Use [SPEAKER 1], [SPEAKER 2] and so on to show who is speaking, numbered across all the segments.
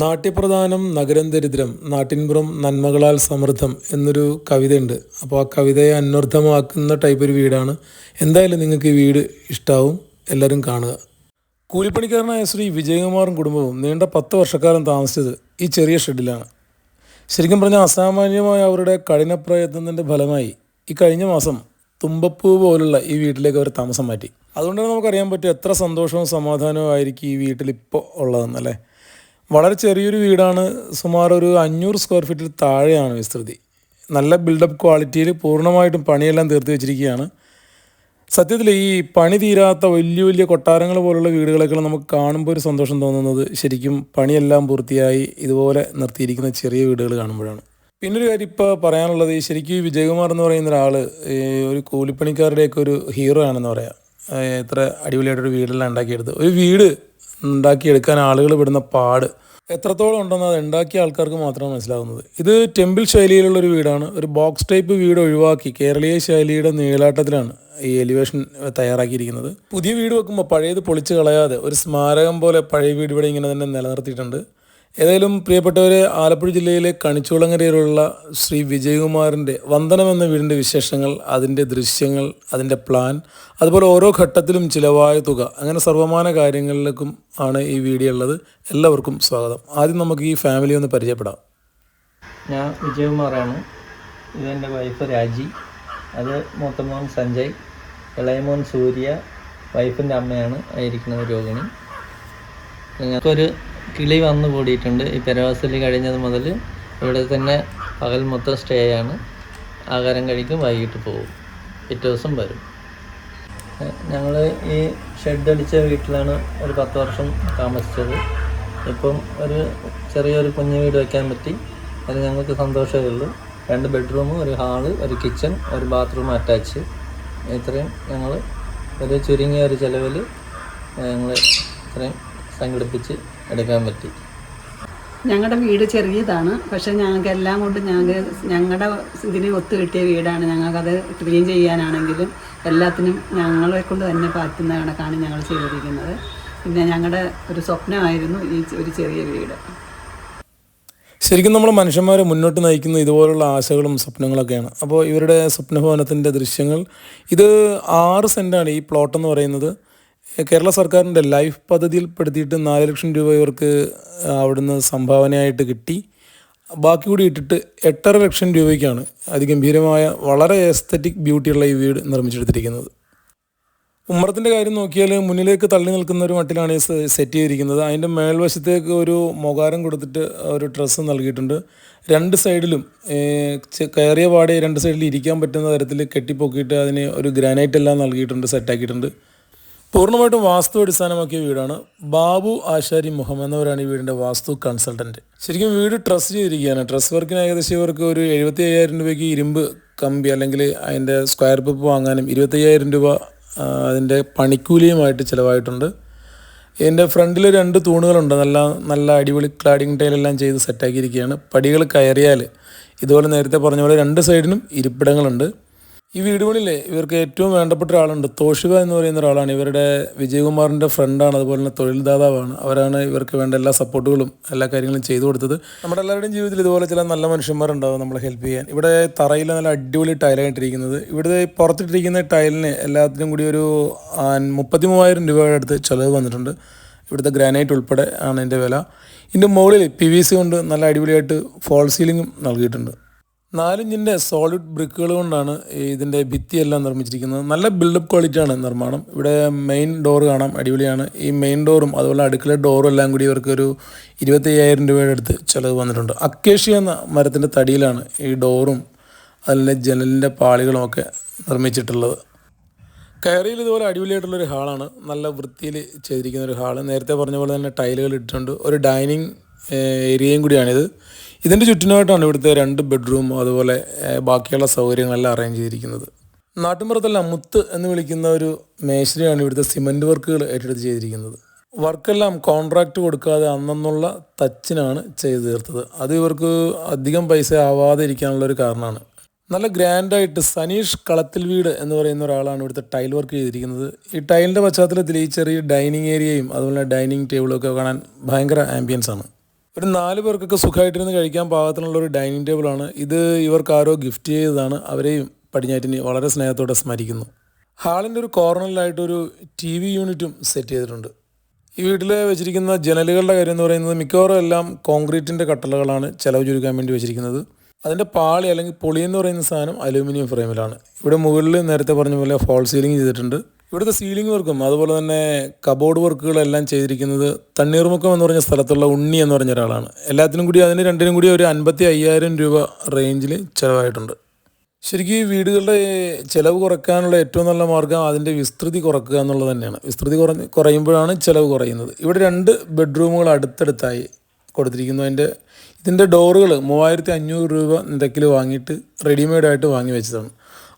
[SPEAKER 1] നാട്യപ്രധാനം നഗരം ദരിദ്രം നാട്ടിൻപുറം നന്മകളാൽ സമൃദ്ധം എന്നൊരു കവിതയുണ്ട്. അപ്പോൾ ആ കവിതയെ അന്വർത്ഥമാക്കുന്ന ടൈപ്പ് ഒരു വീടാണ്. എന്തായാലും നിങ്ങൾക്ക് ഈ വീട് ഇഷ്ടാവും. എല്ലാവരും കാണുക. കൂലിപ്പണിക്കാരനായ ശ്രീ വിജയകുമാറും കുടുംബവും നീണ്ട പത്ത് വർഷക്കാലം താമസിച്ചത് ഈ ചെറിയ ഷെഡിലാണ്. ശരിക്കും പറഞ്ഞാൽ അസാമാന്യമായ അവരുടെ കഠിന പ്രയത്നത്തിന്റെ ഫലമായി ഈ കഴിഞ്ഞ മാസം തുമ്പപ്പൂ പോലുള്ള ഈ വീട്ടിലേക്ക് അവർ താമസം മാറ്റി. അതുകൊണ്ടാണ് നമുക്കറിയാൻ പറ്റും എത്ര സന്തോഷവും സമാധാനവും ആയിരിക്കും ഈ വീട്ടിൽ ഇപ്പോൾ ഉള്ളതെന്നല്ലേ? വളരെ ചെറിയൊരു വീടാണ്. സുമാർ ഒരു അഞ്ഞൂറ് സ്ക്വയർ ഫീറ്റിൽ താഴെയാണ് വിസ്തൃതി. നല്ല ബിൽഡപ്പ് ക്വാളിറ്റിയിൽ പൂർണമായിട്ടും പണിയെല്ലാം തീർത്ത് വെച്ചിരിക്കുകയാണ്. സത്യത്തിൽ ഈ പണി തീരാത്ത വലിയ വലിയ കൊട്ടാരങ്ങൾ പോലുള്ള വീടുകളൊക്കെ നമുക്ക് കാണുമ്പോൾ ഒരു സന്തോഷം തോന്നുന്നത് ശരിക്കും പണിയെല്ലാം പൂർത്തിയായി ഇതുപോലെ നിർത്തിയിരിക്കുന്ന ചെറിയ വീടുകൾ കാണുമ്പോഴാണ്. പിന്നൊരു കാര്യം ഇപ്പോൾ പറയാനുള്ളത് ശരിക്കും ഈ വിജയകുമാർ എന്ന് പറയുന്ന ഒരാൾ ഒരു കൂലിപ്പണിക്കാരുടെയൊക്കെ ഒരു ഹീറോ ആണെന്ന് പറയാം. എത്ര അടിപൊളിയായിട്ടൊരു വീടെല്ലാം ഉണ്ടാക്കിയെടുത്ത്. ഒരു വീട് ഉണ്ടാക്കിയെടുക്കാൻ ആളുകൾ വിടുന്ന പാട് എത്രത്തോളം ഉണ്ടെന്ന് അത് ഉണ്ടാക്കിയ ആൾക്കാർക്ക് മാത്രമാണ് മനസ്സിലാകുന്നത് ഇത് ടെമ്പിൾ ശൈലിയിലുള്ള ഒരു വീടാണ്. ഒരു ബോക്സ് ടൈപ്പ് വീട് ഒഴിവാക്കി കേരളീയ ശൈലിയുടെ നീളാട്ടത്തിലാണ് ഈ എലിവേഷൻ തയ്യാറാക്കിയിരിക്കുന്നത്. പുതിയ വീട് വെക്കുമ്പോൾ പഴയത് പൊളിച്ച് കളയാതെ ഒരു സ്മാരകം പോലെ പഴയ വീട് ഇവിടെ ഇങ്ങനെ തന്നെ നിലനിർത്തിയിട്ടുണ്ട്. ഏതായാലും പ്രിയപ്പെട്ടവരെ ആലപ്പുഴ ജില്ലയിലെ കണിച്ചുളങ്ങരയിലുള്ള ശ്രീ വിജയകുമാറിന്റെ വന്ദനം എന്ന വീടിന്റെ വിശേഷങ്ങൾ അതിന്റെ ദൃശ്യങ്ങൾ അതിന്റെ പ്ലാൻ അതുപോലെ ഓരോ ഘട്ടത്തിലും ചിലവായ തുക അങ്ങനെ സർവമാന കാര്യങ്ങളിലേക്കും ആണ് ഈ വീഡിയോ ഉള്ളത്. എല്ലാവർക്കും സ്വാഗതം. ആദ്യം നമുക്ക് ഈ ഫാമിലി ഒന്ന് പരിചയപ്പെടാം.
[SPEAKER 2] ഞാൻ വിജയകുമാറാണ്. ഇതെന്റെ വൈഫ് രാജി. അത് മൂത്തമോൻ സഞ്ജയ്. ഇളയമോൻ സൂര്യ. വൈഫിന്റെ അമ്മയാണ്. ആയിരിക്കുന്ന രോഹിണി. ഞങ്ങൾക്കൊരു കിളി വന്നു കൂടിയിട്ടുണ്ട്. ഈ പെരവാസലി കഴിഞ്ഞത് മുതൽ ഇവിടെ തന്നെ പകൽ മൊത്തം സ്റ്റേ ആണ്. ആഹാരം കഴിക്കും വൈകിട്ട് പോകും. പിറ്റേ ദിവസം വരും. ഞങ്ങൾ ഈ ഷെഡ് അടിച്ച വീട്ടിലാണ് ഒരു പത്ത് വർഷം താമസിച്ചത്. ഇപ്പം ഒരു ചെറിയൊരു കുഞ്ഞു വീട് വയ്ക്കാൻ പറ്റി. അത് ഞങ്ങൾക്ക് സന്തോഷമേ ഉള്ളൂ. രണ്ട് ബെഡ്റൂം ഒരു ഹാൾ ഒരു കിച്ചൺ ഒരു ബാത്റൂം അറ്റാച്ച് ഇത്രയും ഞങ്ങൾ ഒരു ചുരുങ്ങിയ ഒരു ചിലവിൽ ഞങ്ങൾ ഇത്രയും സംഘടിപ്പിച്ച് എടുക്കാൻ പറ്റി.
[SPEAKER 3] ഞങ്ങളുടെ വീട് ചെറിയതാണ്. പക്ഷേ ഞങ്ങൾക്ക് എല്ലാം കൊണ്ട് ഞങ്ങൾക്ക് ഞങ്ങളുടെ ഇതിന് ഒത്തു കിട്ടിയ വീടാണ്. ഞങ്ങൾക്കത് ക്ലീൻ ചെയ്യാനാണെങ്കിലും എല്ലാത്തിനും ഞങ്ങളെ കൊണ്ട് തന്നെ പറ്റുന്ന കണക്കാണ് ഞങ്ങൾ ചെയ്തിരിക്കുന്നത്. പിന്നെ ഞങ്ങളുടെ ഒരു സ്വപ്നമായിരുന്നു ഈ ഒരു ചെറിയ വീട്.
[SPEAKER 1] ശരിക്കും നമ്മൾ മനുഷ്യന്മാരെ മുന്നോട്ട് നയിക്കുന്ന ഇതുപോലുള്ള ആശകളും സ്വപ്നങ്ങളൊക്കെയാണ്. അപ്പോൾ ഇവരുടെ സ്വപ്നഭവനത്തിന്റെ ദൃശ്യങ്ങൾ ഇത് ആറ് സെന്റാണ് ഈ പ്ലോട്ട് എന്ന് പറയുന്നത്. കേരള സർക്കാരിന്റെ ലൈഫ് പദ്ധതിയിൽപ്പെടുത്തിയിട്ട് നാല് ലക്ഷം രൂപ ഇവർക്ക് അവിടുന്ന് സംഭാവനയായിട്ട് കിട്ടി. ബാക്കി കൂടി ഇട്ടിട്ട് എട്ടര ലക്ഷം രൂപയ്ക്കാണ് അതിഗംഭീരമായ വളരെ എസ്തറ്റിക് ബ്യൂട്ടിയുള്ള ഈ വീട് നിർമ്മിച്ചെടുത്തിരിക്കുന്നത്. ഉമ്മറത്തിന്റെ കാര്യം നോക്കിയാൽ മുന്നിലേക്ക് തള്ളി നിൽക്കുന്ന ഒരു മട്ടിലാണ് ഈ സെറ്റ് ചെയ്തിരിക്കുന്നത്. അതിന്റെ മേൽവശത്തേക്ക് ഒരു മൊകാരം കൊടുത്തിട്ട് ഒരു ഡ്രസ്സ് നൽകിയിട്ടുണ്ട്. രണ്ട് സൈഡിലും കയറിയ പാടെ രണ്ട് സൈഡിൽ ഇരിക്കാൻ പറ്റുന്ന തരത്തിൽ കെട്ടിപ്പൊക്കിയിട്ട് അതിന് ഒരു ഗ്രാനൈറ്റ് എല്ലാം നൽകിയിട്ടുണ്ട് സെറ്റാക്കിയിട്ടുണ്ട്. പൂർണമായിട്ടും വാസ്തു അടിസ്ഥാനമാക്കിയ വീടാണ്. ബാബു ആശാരി മുഹമ്മദ് എന്നവരാണ് ഈ വീടിന്റെ വാസ്തു കൺസൾട്ടന്റ്. ശരിക്കും വീട് ട്രസ് ചെയ്തിരിക്കുകയാണ്. ട്രസ് വർക്കിന് ഏകദേശം ഇവർക്ക് ഒരു എഴുപത്തി അയ്യായിരം രൂപയ്ക്ക് ഇരുമ്പ് കമ്പി അല്ലെങ്കിൽ അതിന്റെ സ്ക്വയർ പിപ്പ് വാങ്ങാനും ഇരുപത്തി അയ്യായിരം രൂപ അതിന്റെ പണിക്കൂലിയുമായിട്ട് ചിലവായിട്ടുണ്ട്. ഇതിന്റെ ഫ്രണ്ടിൽ രണ്ട് തൂണുകളുണ്ട്. നല്ല നല്ല അടിപൊളി ക്ലാഡിങ് ടൈലെല്ലാം ചെയ്ത് സെറ്റാക്കിയിരിക്കുകയാണ് പടികൾ കയറിയാൽ ഇതുപോലെ നേരത്തെ പറഞ്ഞ പോലെ രണ്ട് സൈഡിനും ഇരിപ്പിടങ്ങളുണ്ട്. ഈ വീടുകളിലെ ഇവർക്ക് ഏറ്റവും വേണ്ടപ്പെട്ട ഒരാളുണ്ട്. തോഷിക എന്ന് പറയുന്ന ഒരാളാണ്. ഇവരുടെ വിജയകുമാറിന്റെ ഫ്രണ്ടാണ് അതുപോലെ തന്നെ തൊഴിൽദാതാവാണ്. അവരാണ് ഇവർക്ക് വേണ്ട എല്ലാ സപ്പോർട്ടുകളും എല്ലാ കാര്യങ്ങളും ചെയ്തു കൊടുത്തത്. നമ്മുടെ എല്ലാവരുടെയും ജീവിതത്തിൽ ഇതുപോലെ ചില നല്ല മനുഷ്യന്മാരുണ്ടാവും നമ്മളെ ഹെൽപ്പ് ചെയ്യാൻ. ഇവിടെ തറയിൽ നല്ല അടിപൊളി ടൈലായിട്ടിരിക്കുന്നത് ഇവിടെ പുറത്തിട്ടിരിക്കുന്ന ടൈലിന് എല്ലാത്തിനും കൂടി ഒരു മുപ്പത്തി മൂവായിരം രൂപയുടെ അടുത്ത് ചിലവ് വന്നിട്ടുണ്ട്. ഇവിടുത്തെ ഗ്രാനൈറ്റ് ഉൾപ്പെടെ ആണ് ഇതിന്റെ വില. ഇതിന്റെ മുകളിൽ പി വി സി കൊണ്ട് നല്ല അടിപൊളിയായിട്ട് ഫോൾ സീലിങ്ങും നൽകിയിട്ടുണ്ട്. നാലിഞ്ചിന്റെ സോളിഡ് ബ്രിക്കുകൾ കൊണ്ടാണ് ഇതിന്റെ ഭിത്തിയെല്ലാം നിർമ്മിച്ചിരിക്കുന്നത്. നല്ല ബിൽഡപ്പ് ക്വാളിറ്റിയാണ് നിർമ്മാണം. ഇവിടെ മെയിൻ ഡോർ കാണാം അടിപൊളിയാണ്. ഈ മെയിൻ ഡോറും അതുപോലെ അടുക്കള ഡോറും എല്ലാം കൂടി ഇവർക്ക് ഒരു ഇരുപത്തയ്യായിരം രൂപയുടെ അടുത്ത് ചിലവ് വന്നിട്ടുണ്ട്. അക്കേഷ്യ എന്ന മരത്തിന്റെ തടിയിലാണ് ഈ ഡോറും അതിലെ ജനലിന്റെ പാളികളും ഒക്കെ നിർമ്മിച്ചിട്ടുള്ളത്. കയറിയിൽ ഇതുപോലെ അടിപൊളിയായിട്ടുള്ളൊരു ഹാളാണ് നല്ല വൃത്തിയിൽ ചെയ്തിരിക്കുന്ന ഒരു ഹാൾ നേരത്തെ പറഞ്ഞ പോലെ തന്നെ ടൈലുകൾ ഇട്ടിട്ടുണ്ട്. ഒരു ഡൈനിങ് ഏരിയയും കൂടിയാണിത്. ഇതിന്റെ ചുറ്റിനായിട്ടാണ് ഇവിടുത്തെ രണ്ട് ബെഡ്റൂം അതുപോലെ ബാക്കിയുള്ള സൗകര്യങ്ങളെല്ലാം അറേഞ്ച് ചെയ്തിരിക്കുന്നത്. നാട്ടിൻപുറത്തല്ല മുത്ത് എന്ന് വിളിക്കുന്ന ഒരു മേശരിയാണ് ഇവിടുത്തെ സിമന്റ് വർക്കുകൾ ഏറ്റെടുത്ത് ചെയ്തിരിക്കുന്നത്. വർക്കെല്ലാം കോൺട്രാക്റ്റ് കൊടുക്കാതെ അന്നെന്നുള്ള തച്ചിനാണ് ചെയ്തു തീർത്തത്. അത് ഇവർക്ക് അധികം പൈസ ആവാതെ ഇരിക്കാനുള്ള ഒരു കാരണമാണ്. നല്ല ഗ്രാൻഡായിട്ട് സനീഷ് കളത്തിൽ വീട് എന്ന് പറയുന്ന ഒരാളാണ് ഇവിടുത്തെ ടൈൽ വർക്ക് ചെയ്തിരിക്കുന്നത്. ഈ ടൈലിന്റെ പശ്ചാത്തലത്തിൽ ഈ ചെറിയ ഡൈനിങ് ഏരിയയും അതുപോലെ ഡൈനിങ് ടേബിളൊക്കെ കാണാൻ ഭയങ്കര ആംബിയൻസ് ആണ്. ഒരു നാല് പേർക്കൊക്കെ സുഖമായിട്ടിരുന്ന് കഴിക്കാൻ പാകത്തിനുള്ള ഒരു ഡൈനിങ് ടേബിളാണ് ഇത് ഇവർക്ക് ആരോ ഗിഫ്റ്റ് ചെയ്തതാണ്. അവരെയും പടിഞ്ഞാറ്റിനെ വളരെ സ്നേഹത്തോടെ സ്മരിക്കുന്നു. ഹാളിന്റെ ഒരു കോർണറിലായിട്ടൊരു ടി വി യൂണിറ്റും സെറ്റ് ചെയ്തിട്ടുണ്ട്. ഈ വീട്ടിൽ വെച്ചിരിക്കുന്ന ജനലുകളുടെ കാര്യം എന്ന് പറയുന്നത് മിക്കവാറും എല്ലാം കോൺക്രീറ്റിന്റെ കട്ടളകളാണ് ചിലവ് ചുരുക്കാൻ വേണ്ടി വെച്ചിരിക്കുന്നത്. അതിന്റെ പാളി അല്ലെങ്കിൽ പൊളി എന്ന് പറയുന്ന സാധനം അലൂമിനിയം ഫ്രെയിമിലാണ്. ഇവിടെ മുകളിൽ നേരത്തെ പറഞ്ഞ പോലെ ഫോൾ സീലിംഗ് ചെയ്തിട്ടുണ്ട്. ഇവിടുത്തെ സീലിംഗ് വർക്കും അതുപോലെ തന്നെ കബോർഡ് വർക്കുകളെല്ലാം ചെയ്തിരിക്കുന്നത് തണ്ണീർമുക്കം എന്ന് പറഞ്ഞ സ്ഥലത്തുള്ള ഉണ്ണി എന്ന് പറഞ്ഞ ഒരാളാണ്. എല്ലാത്തിനും കൂടി അതിന് രണ്ടിനും കൂടി ഒരു അൻപത്തി അയ്യായിരം രൂപ റേഞ്ചിൽ ചിലവായിട്ടുണ്ട്. ശരിക്കും ഈ വീടുകളുടെ ചിലവ് കുറയ്ക്കാനുള്ള ഏറ്റവും നല്ല മാർഗം അതിന്റെ വിസ്തൃതി കുറക്കുക എന്നുള്ളത് തന്നെയാണ്. വിസ്തൃതി കുറഞ്ഞ് കുറയുമ്പോഴാണ് ചിലവ് കുറയുന്നത്. ഇവിടെ രണ്ട് ബെഡ്റൂമുകൾ അടുത്തടുത്തായി കൊടുത്തിരിക്കുന്നു. അതിന്റെ ഇതിന്റെ ഡോറുകൾ മൂവായിരത്തി അഞ്ഞൂറ് രൂപ നിരക്കിൽ വാങ്ങിയിട്ട് റെഡിമെയ്ഡായിട്ട് വാങ്ങി വെച്ചതാണ്.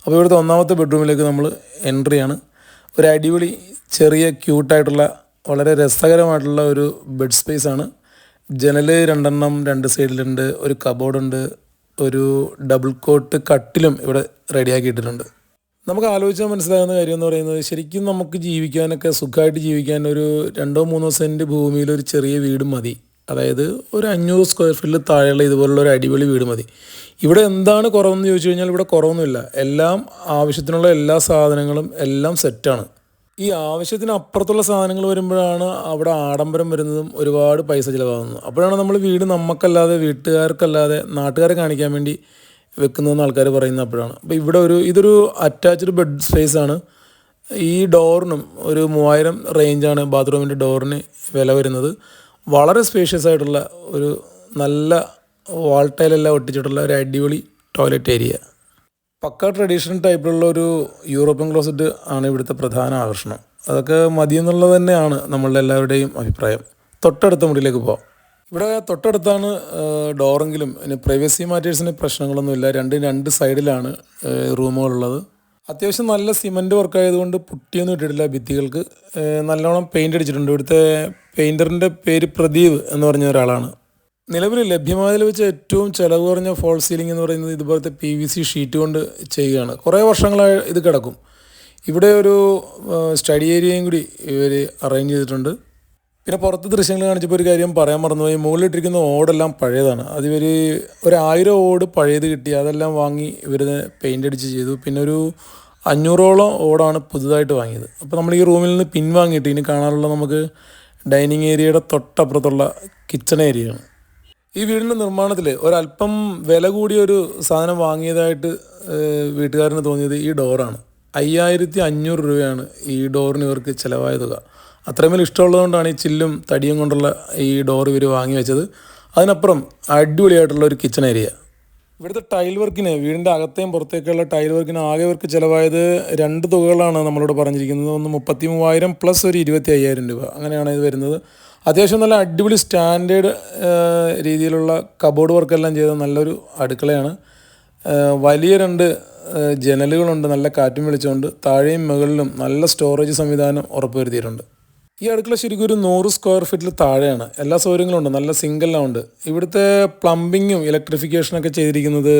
[SPEAKER 1] അപ്പോൾ ഇവിടുത്തെ ഒന്നാമത്തെ ബെഡ്റൂമിലേക്ക് നമ്മൾ എൻട്രിയാണ് ഒരു അടിപൊളി ചെറിയ ക്യൂട്ടായിട്ടുള്ള വളരെ രസകരമായിട്ടുള്ള ഒരു ബെഡ് സ്പേസ് ആണ്. ജനൽ രണ്ടെണ്ണം രണ്ട് സൈഡിലുണ്ട് ഒരു കബോർഡുണ്ട് ഒരു ഡബിൾ കോട്ട് കട്ടിലും ഇവിടെ റെഡിയാക്കിയിട്ടുണ്ട് നമുക്ക് ആലോചിച്ചാൽ മനസ്സിലാകുന്ന കാര്യം എന്ന് പറയുന്നത് ശരിക്കും നമുക്ക് ജീവിക്കാനൊക്കെ സുഖമായിട്ട് ജീവിക്കാൻ ഒരു രണ്ടോ മൂന്നോ സെന്റ് ഭൂമിയിൽ ഒരു ചെറിയ വീട് മതി. അതായത് ഒരു അഞ്ഞൂറ് സ്ക്വയർ ഫീറ്റിൽ താഴെയുള്ള ഇതുപോലുള്ള ഒരു അടിപൊളി വീട് മതി. ഇവിടെ എന്താണ് കുറവെന്ന് ചോദിച്ചു കഴിഞ്ഞാൽ ഇവിടെ കുറവൊന്നുമില്ല. എല്ലാം ആവശ്യത്തിനുള്ള എല്ലാ സാധനങ്ങളും എല്ലാം സെറ്റാണ് ഈ ആവശ്യത്തിന് അപ്പുറത്തുള്ള സാധനങ്ങൾ വരുമ്പോഴാണ് അവിടെ ആഡംബരം വരുന്നതും ഒരുപാട് പൈസ ചിലവാകുന്നത്. അപ്പോഴാണ് നമ്മൾ വീട് നമുക്കല്ലാതെ വീട്ടുകാർക്കല്ലാതെ നാട്ടുകാരെ കാണിക്കാൻ വേണ്ടി വെക്കുന്നതെന്ന് ആൾക്കാർ പറയുന്ന അപ്പോഴാണ്. അപ്പോൾ ഇവിടെ ഒരു ഇതൊരു അറ്റാച്ച്ഡ് ബെഡ് സ്പേസ് ആണ്. ഈ ഡോറിനും ഒരു മൂവായിരം റേഞ്ചാണ് ബാത്റൂമിന്റെ ഡോറിന് വില വരുന്നത്. വളരെ സ്പേഷ്യസ് ആയിട്ടുള്ള ഒരു നല്ല വാൾ ടൈലെല്ലാം ഒട്ടിച്ചിട്ടുള്ള ഒരു അടിപൊളി ടോയ്ലറ്റ് ഏരിയ പക്ക ട്രഡീഷണൽ ടൈപ്പിലുള്ള ഒരു യൂറോപ്യൻ ക്ലോസറ്റ് ആണ് ഇവിടുത്തെ പ്രധാന ആകർഷണം. അതൊക്കെ മതിയെന്നുള്ളത് തന്നെയാണ് നമ്മളുടെ എല്ലാവരുടെയും അഭിപ്രായം. തൊട്ടടുത്ത മുറിയിലേക്ക് പോവാം. ഇവിടെ തൊട്ടടുത്താണ് ഡോറെങ്കിലും പിന്നെ പ്രൈവസി മാറ്റേഴ്സിന് പ്രശ്നങ്ങളൊന്നുമില്ല രണ്ട് രണ്ട് സൈഡിലാണ് റൂമുകളുള്ളത് അത്യാവശ്യം നല്ല സിമന്റ് വർക്ക് ആയതുകൊണ്ട് പുട്ടിയൊന്നും ഇട്ടിട്ടില്ല ഭിത്തികൾക്ക്. നല്ലോണം പെയിന്റ് അടിച്ചിട്ടുണ്ട്. ഇവിടുത്തെ പെയിന്ററിന്റെ പേര് പ്രദീപ് എന്ന് പറഞ്ഞ ഒരാളാണ്. നിലവിൽ ലഭ്യമായതിൽ വെച്ച് ഏറ്റവും ചിലവ് കുറഞ്ഞ ഫോൾ സീലിംഗ് എന്ന് പറയുന്നത് ഇതുപോലത്തെ പി വി സി ഷീറ്റ് കൊണ്ട് ചെയ്യുകയാണ്. കുറേ വർഷങ്ങളായി ഇത് കിടക്കും. ഇവിടെ ഒരു സ്റ്റഡി ഏരിയയും കൂടി ഇവർ അറേഞ്ച് ചെയ്തിട്ടുണ്ട്. പിന്നെ പുറത്ത് ദൃശ്യങ്ങൾ കാണിച്ചപ്പോൾ ഒരു കാര്യം പറയാൻ മറന്നുപോയി. മുകളിലിട്ടിരിക്കുന്ന ഓടെല്ലാം പഴയതാണ്. അത് ഇവർ ഒരു ഓട് പഴയത് കിട്ടി. അതെല്ലാം വാങ്ങി ഇവർ പെയിന്റ് അടിച്ച് ചെയ്തു. പിന്നെ ഒരു അഞ്ഞൂറോളം ഓടാണ് പുതുതായിട്ട് വാങ്ങിയത്. അപ്പോൾ നമ്മൾ ഈ റൂമിൽ നിന്ന് പിൻവാങ്ങിയിട്ട് ഇനി കാണാനുള്ള നമുക്ക് ഡൈനിങ് ഏരിയയുടെ തൊട്ടപ്പുറത്തുള്ള കിച്ചൺ ഏരിയയാണ്. ഈ വീടിന്റെ നിർമ്മാണത്തിൽ ഒരല്പം വില കൂടിയ ഒരു സാധനം വാങ്ങിയതായിട്ട് വീട്ടുകാരന് തോന്നിയത് ഈ ഡോറാണ്. അയ്യായിരത്തി അഞ്ഞൂറ് രൂപയാണ് ഈ ഡോറിന് ഇവർക്ക് ചിലവായ തുക. അത്രമേൽ ഇഷ്ടമുള്ളതുകൊണ്ടാണ് ഈ ചില്ലും തടിയും കൊണ്ടുള്ള ഈ ഡോർ ഇവർ വാങ്ങി വെച്ചത്. അതിനപ്പുറം അടിപൊളിയായിട്ടുള്ള ഒരു കിച്ചൺ ഏരിയ. ഇവിടുത്തെ ടൈൽ വർക്കിന് വീടിന്റെ അകത്തെയും പുറത്തേക്കുള്ള ടൈൽ വർക്കിന് ആകെ വർക്ക് ചിലവായത് രണ്ട് തുകകളാണ് നമ്മളോട് പറഞ്ഞിരിക്കുന്നത്. ഒന്ന് മുപ്പത്തി മൂവായിരം പ്ലസ് ഒരു ഇരുപത്തി അയ്യായിരം രൂപ. അങ്ങനെയാണ് ഇത് വരുന്നത്. അത്യാവശ്യം നല്ല അടിപൊളി സ്റ്റാൻഡേർഡ് രീതിയിലുള്ള കബോർഡ് വർക്കെല്ലാം ചെയ്ത നല്ലൊരു അടുക്കളയാണ്. വലിയ രണ്ട് ജനലുകളുണ്ട്. നല്ല കാറ്റും വെളിച്ചമുണ്ട് താഴെയും മുകളിലും നല്ല സ്റ്റോറേജ് സംവിധാനം ഉറപ്പുവരുത്തിയിട്ടുണ്ട്. ഈ അടുക്കള ശരിക്കും ഒരു നൂറ് സ്ക്വയർ ഫീറ്റിൽ താഴെയാണ്. എല്ലാ സൗകര്യങ്ങളും ഉണ്ട് നല്ല സിംഗിളെല്ലാം ഉണ്ട് ഇവിടുത്തെ പ്ലംബിങ്ങും ഇലക്ട്രിഫിക്കേഷനൊക്കെ ചെയ്തിരിക്കുന്നത്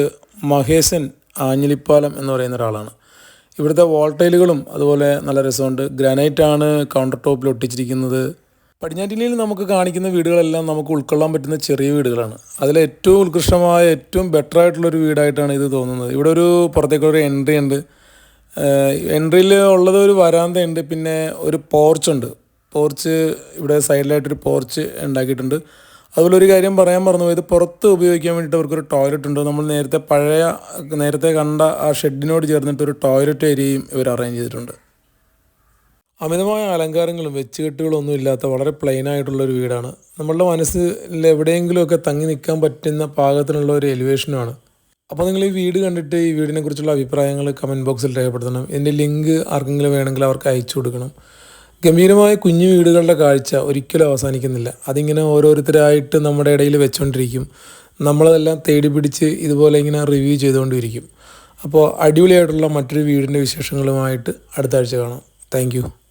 [SPEAKER 1] മഹേശൻ ആഞ്ഞിലിപ്പാലം എന്ന് പറയുന്ന ഒരാളാണ്. ഇവിടുത്തെ വോൾട്ടൈലുകളും അതുപോലെ നല്ല രസമുണ്ട്. ആണ് കൗണ്ടർ ടോപ്പിൽ ഒട്ടിച്ചിരിക്കുന്നത്. പടിഞ്ഞാറ്റിനിയിൽ നമുക്ക് കാണിക്കുന്ന വീടുകളെല്ലാം നമുക്ക് ഉൾക്കൊള്ളാൻ പറ്റുന്ന ചെറിയ വീടുകളാണ്. അതിൽ ഏറ്റവും ഉത്കൃഷ്ടമായ ഏറ്റവും ബെറ്റർ ആയിട്ടുള്ളൊരു വീടായിട്ടാണ് ഇത് തോന്നുന്നത്. ഇവിടെ ഒരു പുറത്തേക്കൊരു എൻട്രി ഉണ്ട്. എൻട്രിയിൽ ഉള്ളത് ഒരു വരാന്തയുണ്ട്. പിന്നെ ഒരു പോർച്ചുണ്ട് പോർച്ച് ഇവിടെ സൈഡിലായിട്ടൊരു പോർച്ച് ഉണ്ടാക്കിയിട്ടുണ്ട്. അതുപോലെ ഒരു കാര്യം പറയാൻ പറഞ്ഞു ഇത് പുറത്ത് ഉപയോഗിക്കാൻ വേണ്ടിയിട്ട് അവർക്കൊരു ടോയ്ലറ്റ് ഉണ്ട്. നമ്മൾ നേരത്തെ പഴയ നേരത്തെ കണ്ട ആ ഷെഡിനോട് ചേർന്നിട്ട് ഒരു ടോയ്ലറ്റ് ഏരിയയും ഇവർ അറേഞ്ച് ചെയ്തിട്ടുണ്ട്. അമിതമായ അലങ്കാരങ്ങളും വെച്ചുകെട്ടുകളും ഒന്നും ഇല്ലാത്ത വളരെ പ്ലെയിൻ ആയിട്ടുള്ള ഒരു വീടാണ്. നമ്മളുടെ മനസ്സിൽ എവിടെയെങ്കിലുമൊക്കെ തങ്ങി നിൽക്കാൻ പറ്റുന്ന പാകത്തിനുള്ള ഒരു എലിവേഷനുമാണ് അപ്പോൾ നിങ്ങൾ ഈ വീട് കണ്ടിട്ട് ഈ വീടിനെക്കുറിച്ചുള്ള അഭിപ്രായങ്ങൾ കമന്റ് ബോക്സിൽ രേഖപ്പെടുത്തണം. എന്റെ ലിങ്ക് ആർക്കെങ്കിലും വേണമെങ്കിൽ അവർക്ക് അയച്ചു കൊടുക്കണം. ഗംഭീരമായ കുഞ്ഞു വീടുകളുടെ കാഴ്ച ഒരിക്കലും അവസാനിക്കുന്നില്ല. അതിങ്ങനെ ഓരോരുത്തരായിട്ട് നമ്മുടെ ഇടയിൽ വെച്ചുകൊണ്ടിരിക്കും നമ്മളതെല്ലാം തേടി പിടിച്ച് ഇതുപോലെ ഇങ്ങനെ റിവ്യൂ ചെയ്തുകൊണ്ടിരിക്കും. അപ്പോൾ അടിപൊളിയായിട്ടുള്ള മറ്റൊരു വീടിന്റെ വിശേഷങ്ങളുമായിട്ട് അടുത്ത ആഴ്ച കാണാം. താങ്ക്